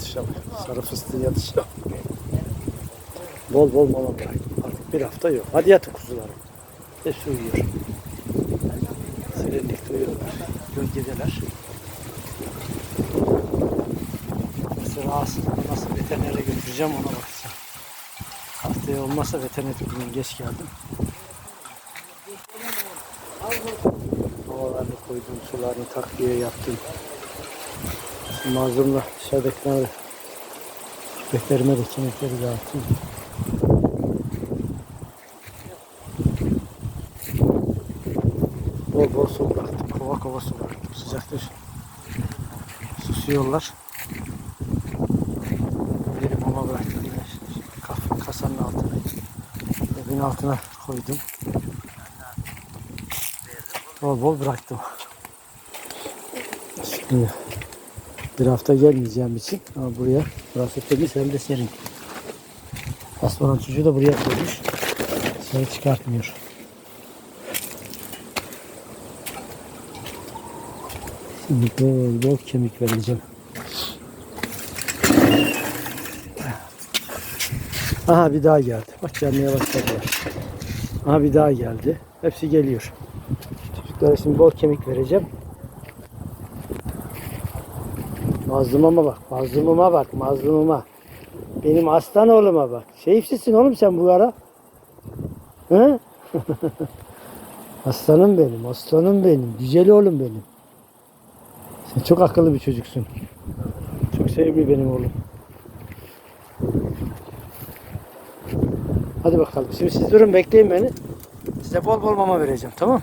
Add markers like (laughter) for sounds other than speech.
yatışa. Sarı fıstığın yatışa. Bol bol mama bıraktım. Artık bir hafta yok. Hadi yatın kuzularım. Hepsi uyuyor. Serinlikte uyuyorlar. Gölgedeler. Nasıl rahatsız olmazsa veterinere götüreceğim ona bakacağım. Haftaya olmazsa veteriner bugün geç geldim. Havalarını koydum, sularını takviye yaptım. Mazlumla dışarıdakiler köpeklerime de kemikleri dağıttım. Bol bol su bıraktım. Kova kova su bıraktım. Sıcaktır. Susuyorlar. Bir mama bıraktım. Kaf- Kasanın altına. Evin altına koydum. Bol bol bıraktım. Şimdi bir hafta gelmeyeceğim için ama buraya burası temiz hem de serin. Hasta olan çocuğu da buraya koymuş. Seni çıkartmıyor. Şimdi bol bol kemik vereceğim. Aha bir daha geldi. Bak gelmeye başladılar. Aha bir daha geldi. Hepsi geliyor. Çocuklara şimdi bol kemik vereceğim. Mazlumama bak, mazlumuma bak, mazlumuma. Benim aslan oğluma bak. Şerifsizsin oğlum sen bu ara. Hı? (laughs) aslanım benim, aslanım benim, güzel oğlum benim. Sen çok akıllı bir çocuksun. Çok sevimli benim oğlum. Hadi bakalım. Şimdi siz durun bekleyin beni. Size bol bol mama vereceğim tamam